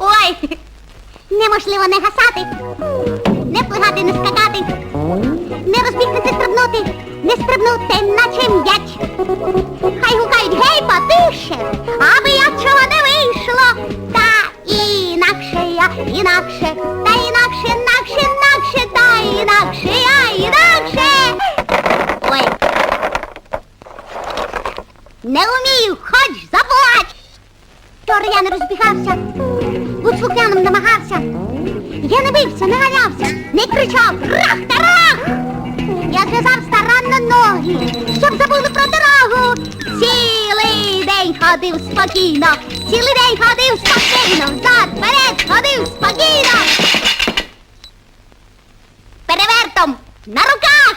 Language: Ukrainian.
Ой! Неможливо не гасати, не плигати, не скакати, не розбігти, не стрибнути, не стрибнути, наче м'яч. Хай гукають гей потише, аби я чого не вийшло. Та інакше я, інакше, та інакше. Не вмію, хоч заплач. Вчора я не розбігався, будь слухняним намагався. Я не бився, не ганявся, не кричав рах та рах. Я зв'язав старанно ноги, щоб забули про дорогу. Цілий день ходив спокійно, цілий день ходив спокійно, взад, вперед ходив спокійно. Перевертом на руках.